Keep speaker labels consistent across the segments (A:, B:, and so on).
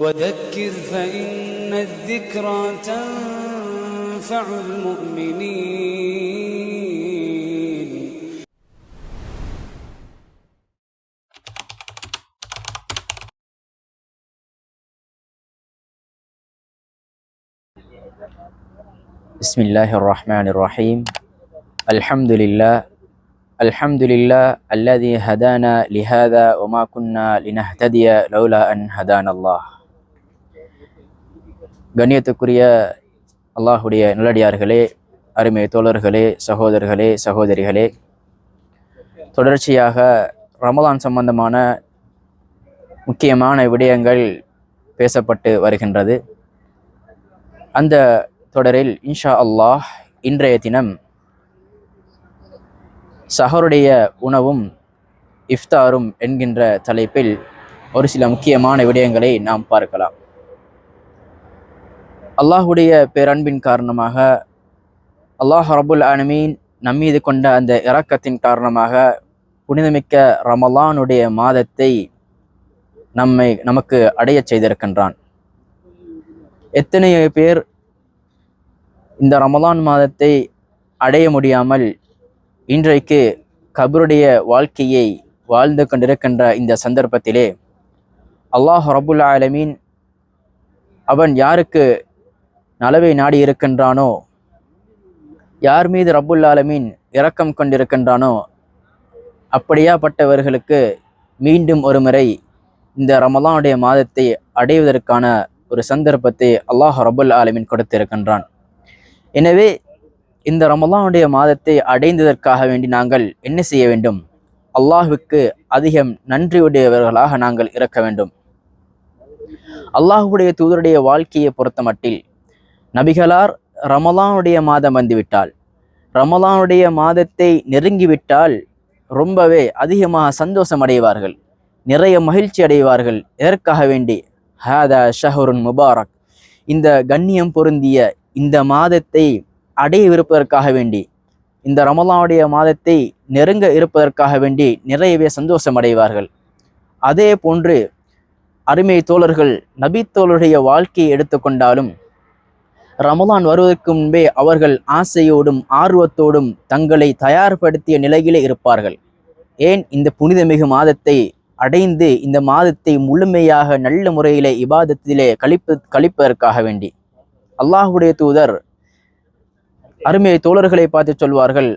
A: وذكر فإن الذكرى تنفع المؤمنين.
B: بسم الله الرحمن الرحيم الحمد لله الحمد لله الذي هدانا لهذا وما كنا لنهتدي لولا أن هدانا الله கண்ணியத்துக்குரிய அல்லாஹுடைய நல்லடியார்களே அருமை தோழர்களே சகோதரர்களே சகோதரிகளே தொடர்ச்சியாக ரமலான் சம்பந்தமான முக்கியமான விடயங்கள் பேசப்பட்டு வருகின்றது. அந்த தொடரில் இன்ஷா அல்லாஹ் இன்றைய தினம் சஹருடைய உணவும் இஃப்தாரும் என்கின்ற தலைப்பில் ஒரு சில முக்கியமான விடயங்களை நாம் பார்க்கலாம். அல்லாஹுடைய பேரன்பின் காரணமாக அல்லாஹ் ரபுல் ஆலமீன் நம்மீது கொண்ட அந்த இறக்கத்தின் காரணமாக புனிதமிக்க ரமலானுடைய மாதத்தை நம்மை நமக்கு அடையச் செய்திருக்கின்றான். எத்தனையோ பேர் இந்த ரமலான் மாதத்தை அடைய முடியாமல் இன்றைக்கு கபருடைய வாழ்க்கையை வாழ்ந்து கொண்டிருக்கின்ற இந்த சந்தர்ப்பத்திலே அல்லாஹ் ரபுல் ஆலமீன் அவன் யாருக்கு நலவை நாடி இருக்கின்றானோ யார் மீது ரப்புல் ஆலமீன் இரக்கம் கொண்டிருக்கின்றானோ? அப்படியாப்பட்டவர்களுக்கு மீண்டும் ஒரு முறை இந்த ரமலானுடைய மாதத்தை அடைவதற்கான ஒரு சந்தர்ப்பத்தை அல்லாஹ் ரபுல் ஆலமின் கொடுத்திருக்கின்றான். எனவே இந்த ரமலானுடைய மாதத்தை அடைந்ததற்காக வேண்டி நாங்கள் என்ன செய்ய வேண்டும்? அல்லாஹுக்கு அதிகம் நன்றியுடையவர்களாக நாங்கள் இருக்க வேண்டும். அல்லாஹுடைய தூதருடைய வாழ்க்கையை பொறுத்த மட்டில் நபிகளார் ரமலானுடைய மாதம் வந்துவிட்டால் ரமலானுடைய மாதத்தை நெருங்கிவிட்டால் ரொம்பவே அதிகமாக சந்தோஷம் அடைவார்கள் நிறைய மகிழ்ச்சி அடைவார்கள். எதற்காக வேண்டி? ஹாதா ஷஹருன் முபாரக். இந்த கண்ணியம் பொருந்திய இந்த மாதத்தை அடையவிருப்பதற்காக வேண்டி இந்த ரமலானுடைய மாதத்தை நெருங்க இருப்பதற்காக வேண்டி நிறையவே சந்தோஷம் அடைவார்கள். அதே போன்று அருமை தோழர்கள் நபித்தோளுடைய வாழ்க்கையை எடுத்துக்கொண்டாலும் ரமலான் வருவதற்கு முன்பே அவர்கள் ஆசையோடும் ஆர்வத்தோடும் தங்களை தயார்படுத்திய நிலையிலே இருப்பார்கள். ஏன்? இந்த புனிதமிகு மாதத்தை அடைந்து இந்த மாதத்தை முழுமையாக நல்ல முறையிலே இபாதத்திலே கழிப்பு கழிப்பதற்காக வேண்டி. அல்லாஹுடைய தூதர் அருமை தோழர்களை பார்த்து சொல்வார்கள்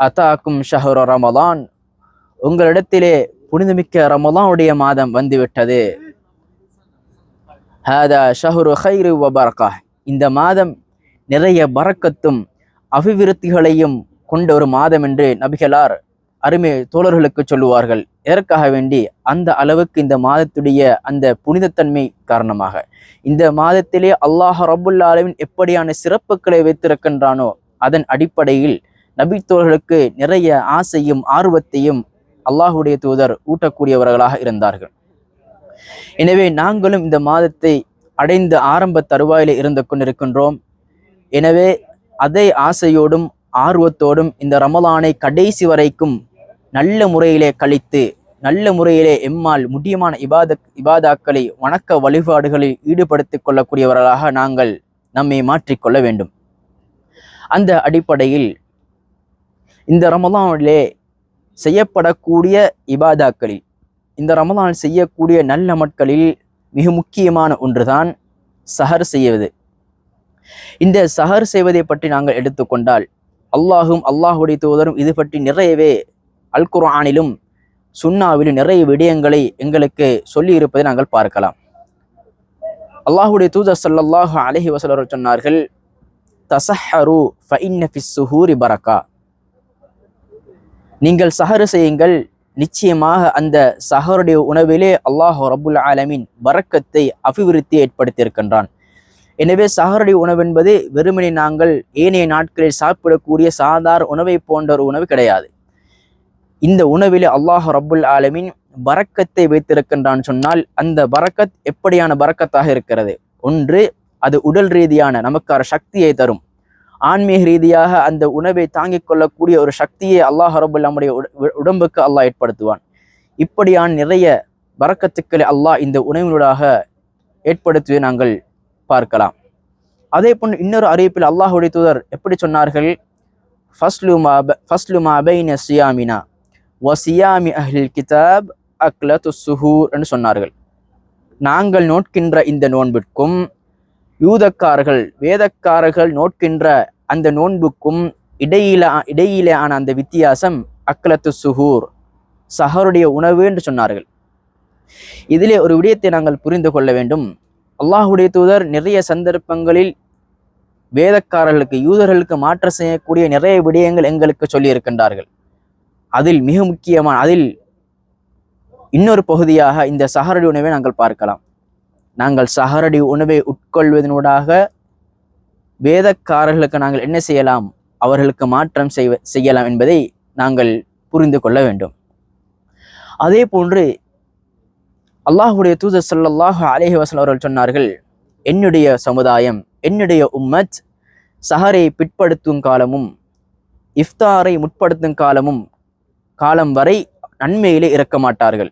B: அத்தாக்கும் ஷஹர் ரமலான்? உங்களிடத்திலே புனிதமிக்க ரமலானுடைய மாதம் வந்துவிட்டது. ஹாதா ஷஹரு ஹைரு வபர்கா இந்த மாதம் நிறைய பறக்கத்தும் அபிவிருத்திகளையும் கொண்ட ஒரு மாதம் என்று நபிகளார் அருமை தோழர்களுக்கு சொல்லுவார்கள். எதற்காக வேண்டி அந்த அளவுக்கு இந்த மாதத்துடைய அந்த புனிதத்தன்மை காரணமாக. இந்த மாதத்திலே அல்லாஹ் ரபுல்லாலவின் எப்படியான சிறப்புகளை வைத்திருக்கின்றானோ அதன் அடிப்படையில் நபி தோழர்களுக்கு நிறைய ஆசையும் ஆர்வத்தையும் அல்லாஹுடைய தூதர் ஊட்டக்கூடியவர்களாக இருந்தார்கள். எனவே நாங்களும் இந்த மாதத்தை அடைந்த ஆரம்ப தருவாயில இருந்து கொண்டிருக்கின்றோம். எனவே அதே ஆசையோடும் ஆர்வத்தோடும் இந்த ரமலானை கடைசி வரைக்கும் நல்ல முறையிலே கழித்து நல்ல முறையிலே எம்மால் முக்கியமான இபாத இபாதாக்களை வணக்க வழிபாடுகளில் ஈடுபடுத்திக் கொள்ளக்கூடியவர்களாக நாங்கள் நம்மை மாற்றிக்கொள்ள வேண்டும். அந்த அடிப்படையில் இந்த ரமலானிலே செய்யப்படக்கூடிய இபாதாக்களில் இந்த ரமலான் செய்யக்கூடிய நல்ல மக்களில் மிக முக்கியமான ஒன்றுதான் சஹர் செய்வது. இந்த சஹர் செய்வதை பற்றி நாங்கள் எடுத்துக்கொண்டால் அல்லாஹும் அல்லாஹுடைய தூதரும் இது பற்றி நிறையவே அல் குர்ஆனிலும் சுன்னாவிலும் நிறைய விடயங்களை எங்களுக்கு சொல்லி இருப்பதை நாங்கள் பார்க்கலாம். அல்லாஹுடைய தூதர் சல்லாஹு அலஹி வசலர் சொன்னார்கள் தசஹரு ஃபஇன்ன ஃபிஸ் சுஹூரி பரக்கா. நீங்கள் சஹரு செய்யுங்கள் நிச்சயமாக அந்த சஹருடைய உணவிலே அல்லாஹ் ரபுல் ஆலமின் வரக்கத்தை அபிவிருத்தி ஏற்படுத்தியிருக்கின்றான். எனவே சஹருடைய உணவு என்பது வெறுமனே நாங்கள் ஏனைய நாட்களில் சாப்பிடக்கூடிய சாதாரண உணவை போன்ற ஒரு உணவு கிடையாது. இந்த உணவிலே அல்லாஹ் ரபுல் ஆலமின் பரக்கத்தை வைத்திருக்கின்றான் சொன்னால் அந்த வரக்கத் எப்படியான வரக்கத்தாக இருக்கிறது? ஒன்று அது உடல் ரீதியான நமக்கான சக்தியை தரும். ஆன்மீக ரீதியாக அந்த உணவை தாங்கிக் கொள்ளக்கூடிய ஒரு சக்தியை அல்லாஹ் ரபுல் நம்முடைய உட- உடம்புக்கு அல்லாஹ் ஏற்படுத்துவான். இப்படியான் நிறைய வரக்கத்துக்களை அல்லாஹ் இந்த உணவினூடாக ஏற்படுத்துவதை நாங்கள் பார்க்கலாம். அதே போன்று இன்னொரு அறிவிப்பில் அல்லாஹுடைய தூதர் எப்படி சொன்னார்கள்? ஃபஸ்லுமா ஃபஸ்லுமா பைன சியாமினா வசியாமி அஹ்லில் கிதாப் அக்லத்து சுஹூர் என்று சொன்னார்கள். நாங்கள் நோட்கின்ற இந்த நோன்பிற்கும் யூதக்காரர்கள் வேதக்காரர்கள் நோட்கின்ற அந்த நோன்புக்கும் இடையில இடையிலான அந்த வித்தியாசம் அக்லத்து சுகூர் சஹருடைய உணவு என்று சொன்னார்கள். இதிலே ஒரு விடயத்தை நாங்கள் புரிந்து கொள்ள வேண்டும். அல்லாஹுடைய தூதர் நிறைய சந்தர்ப்பங்களில் வேதக்காரர்களுக்கு யூதர்களுக்கு மாற்ற செய்யக்கூடிய நிறைய விடயங்கள் எங்களுக்கு சொல்லி இருக்கின்றார்கள் அதில் மிக முக்கியமான அதில் இன்னொரு பகுதியாக இந்த சஹரடி உணவை நாங்கள் பார்க்கலாம். நாங்கள் சஹரடி உணவை உட்கொள்வதனூடாக வேதக்காரர்களுக்கு நாங்கள் என்ன செய்யலாம்? அவர்களுக்கு மாற்றம் செய்வ செய்யலாம் என்பதை நாங்கள் புரிந்து கொள்ள வேண்டும். அதே போன்று அல்லாஹுடைய தூதர் ஸல்லல்லாஹு அலைஹி அவர்கள் சொன்னார்கள் என்னுடைய சமுதாயம் என்னுடைய உம்மத் சஹரை பிற்படுத்தும் காலமும் இஃப்தாரை முற்படுத்தும் காலமும் காலம் வரை நன்மையிலே இறக்க மாட்டார்கள்.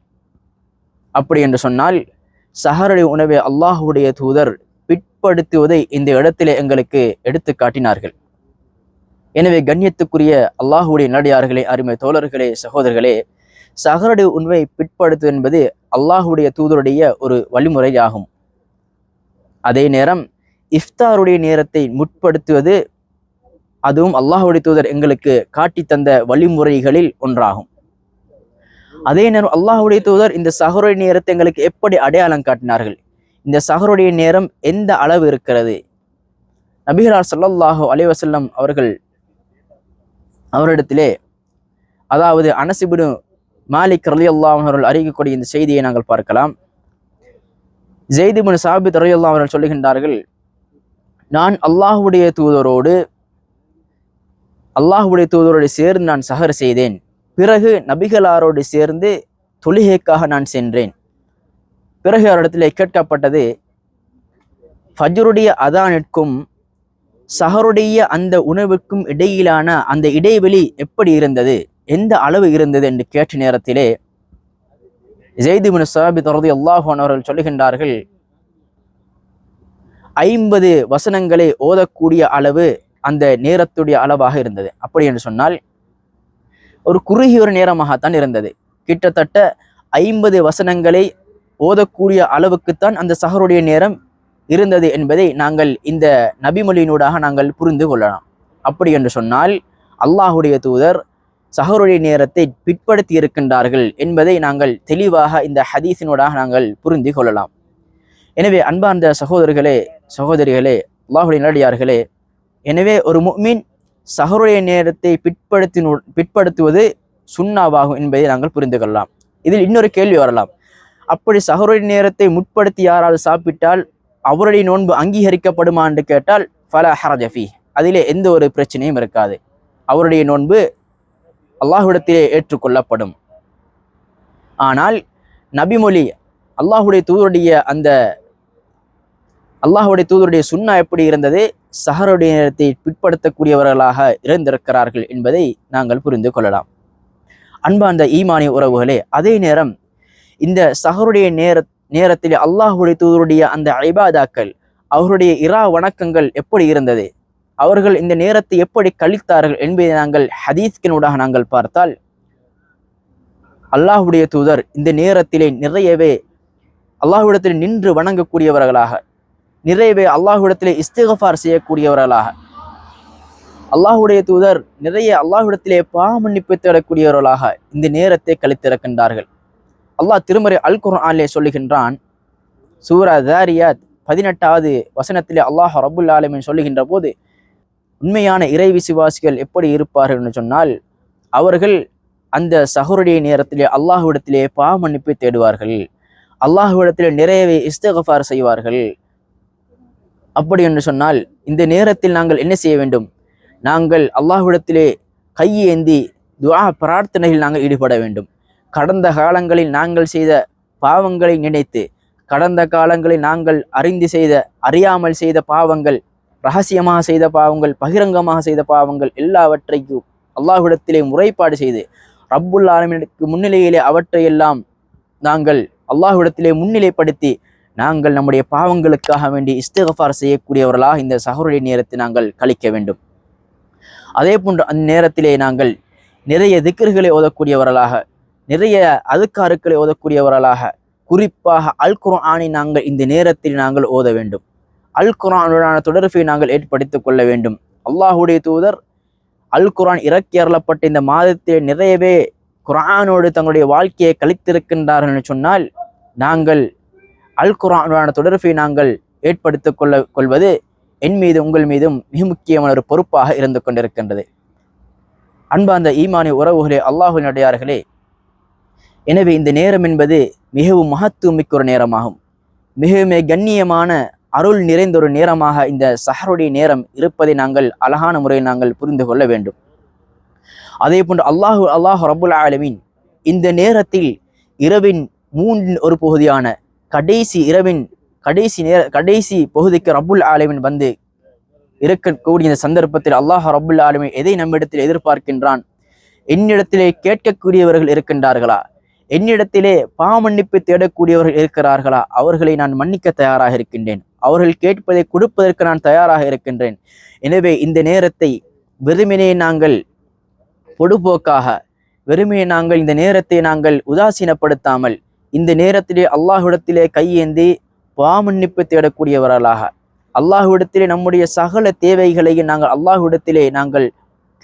B: அப்படி என்று சொன்னால் சஹருடைய உணவை அல்லாஹுடைய தூதர் உட்படுத்துவதை இந்த இடத்திலே எங்களுக்கு எடுத்து காட்டினார்கள். எனவே கண்ணியத்துக்குரிய அல்லாஹுடைய நடிகார்களே அருமை தோழர்களே சகோதரர்களே சகருடைய உண்மை பிற்படுத்துவது என்பது அல்லாஹுடைய தூதருடைய ஒரு வழிமுறையாகும். அதே நேரம் இஃப்தாருடைய நேரத்தை முற்படுத்துவது அதுவும் அல்லாஹுடைய தூதர் எங்களுக்கு காட்டி தந்த வழிமுறைகளில் ஒன்றாகும். அதே நேரம் அல்லாஹுடைய தூதர் இந்த சகருடைய நேரத்தை எங்களுக்கு எப்படி அடையாளம் காட்டினார்கள்? இந்த சஹருடைய நேரம் எந்த அளவு இருக்கிறது? நபிகரார் ஸல்லல்லாஹு அலைஹி அவர்கள் அவரிடத்திலே அதாவது அனசிபுடு மாலிக் ரலியல்லாஹு அவர்கள் அறிவிக்கக்கூடிய இந்த செய்தியை நாங்கள் பார்க்கலாம். ஜெய்திபுன் சாபித் ரலியல்லாஹு அவர்கள் சொல்லுகின்றார்கள் நான் அல்லாஹுடைய தூதரோடு அல்லாஹுடைய தூதரோடு சேர்ந்து நான் சஹர் செய்தேன். பிறகு நபிகளாரோடு சேர்ந்து தொழுகைக்காக நான் சென்றேன். பிறகு அவரிடத்திலே கேட்கப்பட்டது ஃபஜ்ருடைய அதானிற்கும் சஹருடைய அந்த உணவுக்கும் இடையிலான அந்த இடைவெளி எப்படி இருந்தது? எந்த அளவு இருந்தது? என்று கேட்ட நேரத்திலே ஜெய்திபின் சாபித் தொடர்ந்து அல்லாஹான் அவர்கள் சொல்லுகின்றார்கள் ஐம்பது வசனங்களை ஓதக்கூடிய அளவு அந்த நேரத்துடைய அளவாக இருந்தது. அப்படி என்று சொன்னால் ஒரு குறுகிய ஒரு நேரமாகத்தான் இருந்தது. கிட்டத்தட்ட ஐம்பது வசனங்களை ஓதக்கூடிய அளவுக்குத்தான் அந்த சஹருடைய நேரம் இருந்தது என்பதை நாங்கள் இந்த நபிமொழியினூடாக நாங்கள் புரிந்து கொள்ளலாம். அப்படி என்று சொன்னால் அல்லாஹுடைய தூதர் சஹருடைய நேரத்தை பிற்படுத்தி இருக்கின்றார்கள் என்பதை நாங்கள் தெளிவாக இந்த ஹதீஸினூடாக நாங்கள் புரிந்து கொள்ளலாம். எனவே அன்பார்ந்த சகோதரர்களே சகோதரிகளே அல்லாஹுடைய நல்லடியார்களே எனவே ஒரு முஃமின் சஹருடைய நேரத்தை பிற்படுத்தினு பிற்படுத்துவது சுண்ணாவாகும் என்பதை நாங்கள் புரிந்து கொள்ளலாம். இதில் இன்னொரு கேள்வி வரலாம். அப்படி சஹருடைய நேரத்தை முற்படுத்தி யாரால் சாப்பிட்டால் அவருடைய நோன்பு அங்கீகரிக்கப்படுமா என்று கேட்டால் ஃபல ஹரஜஃபி அதிலே எந்த ஒரு பிரச்சனையும் இருக்காது. அவருடைய நோன்பு அல்லாஹுடத்திலே ஏற்றுக்கொள்ளப்படும். ஆனால் நபிமொழி அல்லாஹுடைய தூதருடைய அந்த அல்லாஹுடைய தூதருடைய சுண்ணா எப்படி இருந்தது? சஹருடைய நேரத்தை பிற்படுத்தக்கூடியவர்களாக இருந்திருக்கிறார்கள் என்பதை நாங்கள் புரிந்து கொள்ளலாம். அன்பார்ந்த ஈமானிய உறவுகளே அதே நேரம் இந்த சஹருடைய நேர நேரத்தில் அல்லாஹுடைய தூதருடைய அந்த ஐபாதாக்கள் அவருடைய இரா வணக்கங்கள் எப்படி இருந்தது? அவர்கள் இந்த நேரத்தை எப்படி கழித்தார்கள் என்பதை நாங்கள் ஹதீஸ்கினூடாக நாங்கள் பார்த்தால் அல்லாஹுடைய தூதர் இந்த நேரத்திலே நிறையவே அல்லாஹுடத்தில் நின்று வணங்கக்கூடியவர்களாக நிறையவே அல்லாஹுடத்திலே இஸ்திகஃபார் செய்யக்கூடியவர்களாக அல்லாஹுடைய தூதர் நிறைய அல்லாஹுடத்திலே பாமன்னிப்பு தேடக்கூடியவர்களாக இந்த நேரத்தை கழித்திருக்கின்றார்கள். அல்லாஹ் திருமறை அல் குர்ஆனிலே சொல்லுகின்றான் சூரா தாரியாத் பதினெட்டாவது வசனத்திலே அல்லாஹ் ரபுல் ஆலமின் சொல்லுகின்ற போது உண்மையான இறை விசுவாசிகள் எப்படி இருப்பார்கள் என்று சொன்னால் அவர்கள் அந்த சகோருடைய நேரத்திலே அல்லாஹுவிடத்திலே பா மன்னிப்பை தேடுவார்கள். அல்லாஹுவிடத்திலே நிறையவே இஸ்தகஃபார் செய்வார்கள். அப்படி என்று சொன்னால் இந்த நேரத்தில் நாங்கள் என்ன செய்ய வேண்டும்? நாங்கள் அல்லாஹ்விடத்திலே கையேந்தி துவா பிரார்த்தனையில் நாங்கள் ஈடுபட வேண்டும். கடந்த காலங்களில் நாங்கள் செய்த பாவங்களை நினைத்து கடந்த காலங்களில் நாங்கள் அறிந்து செய்த அறியாமல் செய்த பாவங்கள் ரகசியமாக செய்த பாவங்கள் பகிரங்கமாக செய்த பாவங்கள் எல்லாவற்றையும் அல்லாஹ்விடத்திலே முறைப்பாடு செய்து ரப்புல் ஆலமினுக்கு முன்னிலையிலே அவற்றையெல்லாம் நாங்கள் அல்லாஹுடத்திலே முன்னிலைப்படுத்தி நாங்கள் நம்முடைய பாவங்களுக்காக வேண்டி இஸ்திகஃபார் செய்யக்கூடியவர்களாக இந்த சஹருடைய நேரத்தை நாங்கள் கழிக்க வேண்டும். அதே போன்று அந்த நேரத்திலே நாங்கள் நிறைய திக்கர்களை ஓதக்கூடியவர்களாக நிறைய அதுக்காருக்களை ஓதக்கூடியவர்களாக. குறிப்பாக அல் குரானை நாங்கள் இந்த நேரத்தில் நாங்கள் ஓத வேண்டும். அல் குரானுடனான தொடர்பை நாங்கள் ஏற்படுத்திக் கொள்ள வேண்டும். அல்லாஹுடைய தூதர் அல் குரான் இறக்கி அருளப்பட்ட இந்த மாதத்தில் நிறையவே குர்ஆனோடு தங்களுடைய வாழ்க்கையை கழித்திருக்கின்றார்கள் என்று சொன்னால் நாங்கள் அல் குரானுடனான தொடர்பை நாங்கள் ஏற்படுத்திக் கொள்ள கொள்வது என் மீது உங்கள் மீதும் மிக முக்கியமான ஒரு பொறுப்பாக இருந்து கொண்டிருக்கின்றது. அன்பார்ந்த ஈமானி உறவுகளே அல்லாஹுவின் அடையார்களே எனவே இந்த நேரம் என்பது மிகவும் மகத்துவமிக்க ஒரு நேரமாகும். மிக கண்ணியமான அருள் நிறைந்த ஒரு நேரமாக இந்த சஹருடைய நேரம் இருப்பதை நாங்கள் அழகான முறையில் நாங்கள் புரிந்து கொள்ள வேண்டும். அதே போன்று அல்லாஹு அல்லாஹ் ரபுல் ஆலமீன் இந்த நேரத்தில் இரவின் மூன்றின் ஒரு பகுதியான கடைசி இரவின் கடைசி நேர கடைசி பகுதிக்கு ரபுல் ஆலமின் வந்து இருக்கக்கூடிய இந்த சந்தர்ப்பத்தில் அல்லாஹ் ரபுல் ஆலமின் எதை நம்மிடத்தில் எதிர்பார்க்கின்றான்? என்னிடத்திலே கேட்கக்கூடியவர்கள் இருக்கின்றார்களா? என்னிடத்திலே பாவமன்னிப்பு தேடக்கூடியவர்கள் இருக்கிறார்களா? அவர்களை நான் மன்னிக்க தயாராக இருக்கின்றேன். அவர்கள் கேட்பதை கொடுப்பதற்கு நான் தயாராக இருக்கின்றேன். எனவே இந்த நேரத்தை வெறுமனே நாங்கள் பொடுபோக்காக வெறுமையை நாங்கள் இந்த நேரத்தை நாங்கள் உதாசீனப்படுத்தாமல் இந்த நேரத்திலே அல்லாஹ்விடத்திலே கையேந்தி பாமன்னிப்பு தேடக்கூடியவர்களாக அல்லாஹ்விடத்திலே நம்முடைய சகல தேவைகளையும் நாங்கள் அல்லாஹ்விடத்திலே நாங்கள்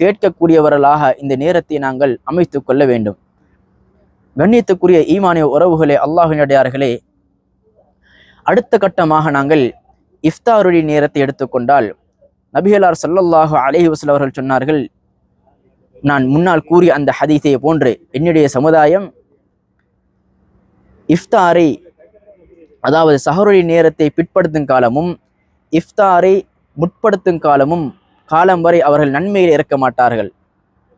B: கேட்கக்கூடியவர்களாக இந்த நேரத்தை நாங்கள் அமைத்து கொள்ள வேண்டும். கண்ணியத்துக்குரிய ஈமானிய உறவுகளே அல்லாஹினடியார்களே அடுத்த கட்டமாக நாங்கள் இஃப்தாருடைய நேரத்தை எடுத்துக்கொண்டால் நபிகளார் சல்லல்லாஹு அலைஹி வசல் அவர்கள் சொன்னார்கள் நான் முன்னால் கூறிய அந்த ஹதீஸை போன்று என்னுடைய சமுதாயம் இஃப்தாரை அதாவது சஹருடைய நேரத்தை பிற்படுத்தும் காலமும் இஃப்தாரை முற்படுத்தும் காலமும் காலம் வரை அவர்கள் நன்மையில் இருக்க மாட்டார்கள்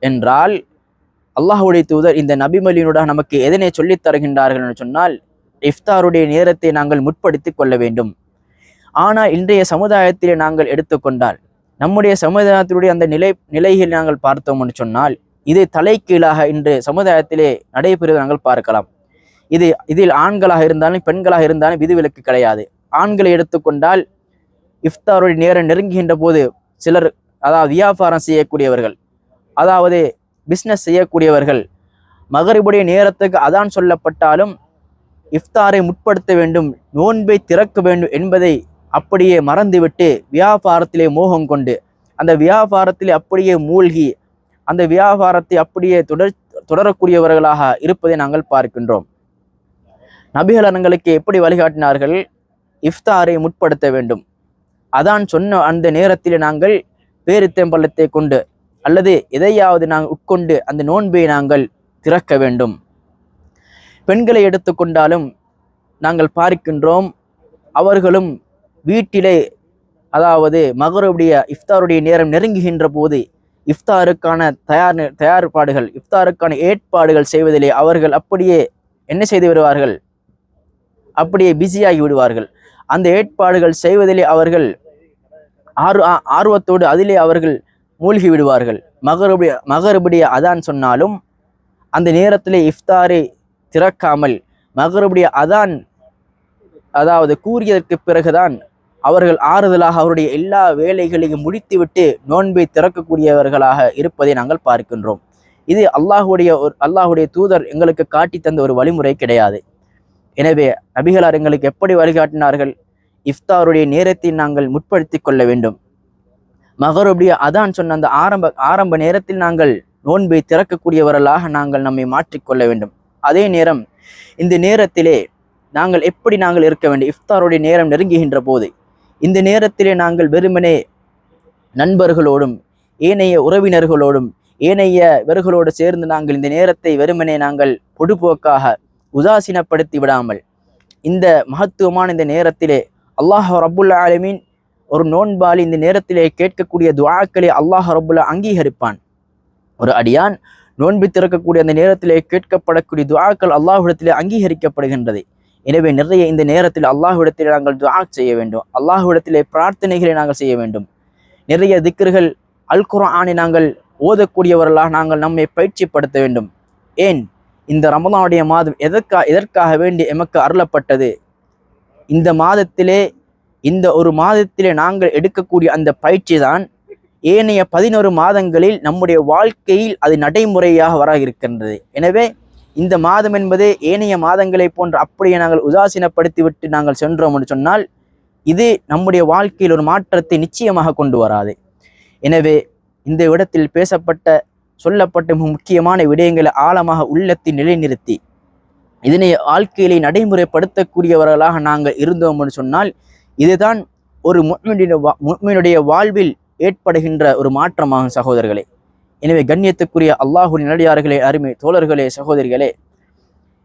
B: என்றால் அல்லாஹுடைய தூதர் இந்த நபிமொழியினூடாக நமக்கு எதனை சொல்லித் தருகின்றார்கள் என்று சொன்னால் இஃப்தாருடைய நேரத்தை நாங்கள் முற்படுத்திக் கொள்ள வேண்டும். ஆனால் இன்றைய சமுதாயத்திலே நாங்கள் எடுத்துக்கொண்டால் நம்முடைய சமுதாயத்தினுடைய அந்த நிலை நிலையில் நாங்கள் பார்த்தோம் என்று சொன்னால் இது தலைக்கீழாக இன்று சமுதாயத்திலே நடைபெறுவதை நாங்கள் பார்க்கலாம். இது இதில் ஆண்களாக இருந்தாலும் பெண்களாக இருந்தாலும் விதிவிலக்கு கிடையாது. ஆண்களை எடுத்துக்கொண்டால் இஃப்தாருடைய நேரம் நெருங்குகின்ற போது சிலர் அதாவது வியாபாரம் செய்யக்கூடியவர்கள் அதாவது பிஸ்னஸ் செய்யக்கூடியவர்கள். மகரிபுடைய நேரத்துக்கு அதான் சொல்லப்பட்டாலும் இஃப்தாரை முற்படுத்த வேண்டும் நோன்பை திறக்க வேண்டும் என்பதை அப்படியே மறந்துவிட்டு வியாபாரத்திலே மோகம் கொண்டு அந்த வியாபாரத்தில் அப்படியே மூழ்கி அந்த வியாபாரத்தை அப்படியே தொடர் தொடரக்கூடியவர்களாக இருப்பதை நாங்கள் பார்க்கின்றோம். நபிகளங்களுக்கு எப்படி வழிகாட்டினார்கள்? இஃப்தாரை முற்படுத்த வேண்டும். அதான் சொன்ன அந்த நேரத்தில் நாங்கள் பேரித்தம்பள்ளத்தை கொண்டு அல்லது எதையாவது நாங்கள் உட்கொண்டு அந்த நோன்பை நாங்கள் திறக்க வேண்டும். பெண்களை எடுத்துக்கொண்டாலும் நாங்கள் பார்க்கின்றோம் அவர்களும் வீட்டிலே அதாவது மகருடைய இஃப்தாருடைய நேரம் நெருங்குகின்ற போது இஃப்தாருக்கான தயார் தயார்பாடுகள் இஃப்தாருக்கான ஏற்பாடுகள் செய்வதிலே அவர்கள் அப்படியே என்ன செய்து விடுவார்கள்? அப்படியே பிஸியாகி விடுவார்கள். அந்த ஏற்பாடுகள் செய்வதிலே அவர்கள் ஆர்வ ஆர்வத்தோடு அதிலே அவர்கள் மூழ்கி விடுவார்கள் மகருடைய மகருடைய அதான் சொன்னாலும் அந்த நேரத்திலே இஃப்தாரை திறக்காமல் மகருடைய அதான் அதாவது கூறியதற்கு பிறகுதான் அவர்கள் ஆறுதலாக அவருடைய எல்லா வேலைகளையும் முடித்துவிட்டு நோன்பை திறக்கக்கூடியவர்களாக இருப்பதை நாங்கள் பார்க்கின்றோம். இது அல்லாஹுடைய ஒரு அல்லாஹுடைய தூதர் எங்களுக்கு காட்டி தந்த ஒரு வழிமுறை கிடையாது. எனவே நபிகளார் எங்களுக்கு எப்படி வழிகாட்டினார்கள்? இஃப்தாருடைய நேரத்தை நாங்கள் முற்படுத்தி கொள்ள வேண்டும். மகருடைய அதான் சொன்ன அந்த ஆரம்ப ஆரம்ப நேரத்தில் நாங்கள் நோன்பை திறக்கக்கூடியவர்களாக நாங்கள் நம்மை மாற்றிக்கொள்ள வேண்டும். அதே நேரம் இந்த நேரத்திலே நாங்கள் எப்படி நாங்கள் இருக்க வேண்டும்? இஃப்தாருடைய நேரம் நெருங்குகின்ற போது இந்த நேரத்திலே நாங்கள் வெறுமனே நண்பர்களோடும் ஏனைய உறவினர்களோடும் ஏனைய இவர்களோடு சேர்ந்து நாங்கள் இந்த நேரத்தை வெறுமனே நாங்கள் பொடுபோக்காக உதாசீனப்படுத்தி விடாமல் இந்த மகத்துவமான இந்த நேரத்திலே அல்லாஹ் ரப்புல் ஆலமீன் ஒரு நோன்பாளி இந்த நேரத்திலே கேட்கக்கூடிய துவாக்களை அல்லாஹ் ரபுல்லா அங்கீகரிப்பான். ஒரு அடியான் நோன்பு திறக்கக்கூடிய அந்த நேரத்திலே கேட்கப்படக்கூடிய துவாக்கள் அல்லாஹ்விடத்திலே அங்கீகரிக்கப்படுகின்றது. எனவே நிறைய இந்த நேரத்தில் அல்லாஹ்விடத்திலே நாங்கள் துவாக் செய்ய வேண்டும். அல்லாஹ்விடத்திலே பிரார்த்தனைகளை நாங்கள் செய்ய வேண்டும். நிறைய திக்கர்கள் அல் குர்ஆனை நாங்கள் ஓதக்கூடியவர்களாக நாங்கள் நம்மை பயிற்சிப்படுத்த வேண்டும். ஏன்? இந்த ரமதானுடைய மாதம் எதற்கா எதற்காக வேண்டி எமக்கு அருளப்பட்டது? இந்த மாதத்திலே இந்த ஒரு மாதத்திலே நாங்கள் எடுக்கக்கூடிய அந்த பயிற்சி தான் ஏனைய பதினொரு மாதங்களில் நம்முடைய வாழ்க்கையில் அது நடைமுறையாக வர இருக்கின்றது எனவே இந்த மாதம் என்பது ஏனைய மாதங்களை போன்று அப்படியே நாங்கள் உதாசீனப்படுத்திவிட்டு நாங்கள் சென்றோம் என்று சொன்னால் இது நம்முடைய வாழ்க்கையில் ஒரு மாற்றத்தை நிச்சயமாக கொண்டு வராது. எனவே இந்த இடத்தில் பேசப்பட்ட சொல்லப்பட்ட மிக முக்கியமான விடயங்களை ஆழமாக உள்ளத்தை நிலைநிறுத்தி இதனை வாழ்க்கையிலே நடைமுறைப்படுத்தக்கூடியவர்களாக நாங்கள் இருந்தோம் என்று சொன்னால் இதுதான் ஒரு முக்மினுடைய வா- வாழ்வில் ஏற்படுகின்ற ஒரு மாற்றமாகும் சகோதரர்களே. எனவே கண்ணியத்துக்குரிய அல்லாஹு நிலையார்களே அருமை தோழர்களே சகோதரிகளே.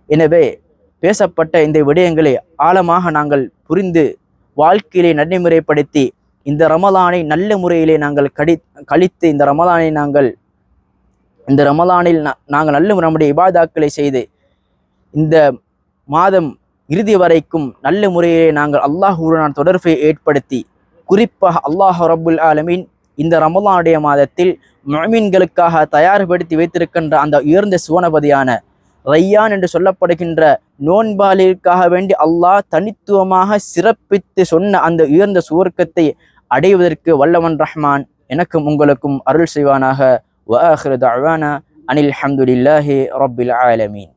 B: எனவே பேசப்பட்ட இந்த விடயங்களை ஆழமாக நாங்கள் புரிந்து வாழ்க்கையிலே நடைமுறைப்படுத்தி இந்த ரமலானை நல்ல முறையிலே நாங்கள் கடி கழித்து இந்த ரமலானை நாங்கள் இந்த ரமலானில் நாங்கள் நல்ல நம்முடைய இபாதாக்களை செய்து இந்த மாதம் இறுதி வரைக்கும் நல்ல முறையிலே நாங்கள் அல்லாஹுடன் தொடர்பை ஏற்படுத்தி குறிப்பாக அல்லாஹ் ரபுல் ஆலமீன் இந்த ரமலானுடைய மாதத்தில் மமீன்களுக்காக தயார்படுத்தி வைத்திருக்கின்ற அந்த உயர்ந்த சுவனபதியான ரையான் என்று சொல்லப்படுகின்ற நோன்பாளிற்காக வேண்டி அல்லாஹ் தனித்துவமாக சிறப்பித்து சொன்ன அந்த உயர்ந்த சுவர்க்கத்தை அடைவதற்கு வல்லவன் ரஹ்மான். எனக்கும் உங்களுக்கும் அருள் செய்வானாக. வஹ்ரு தவானா அனில் ஹம்துலில்லாஹி ரபில் ஆலமீன்.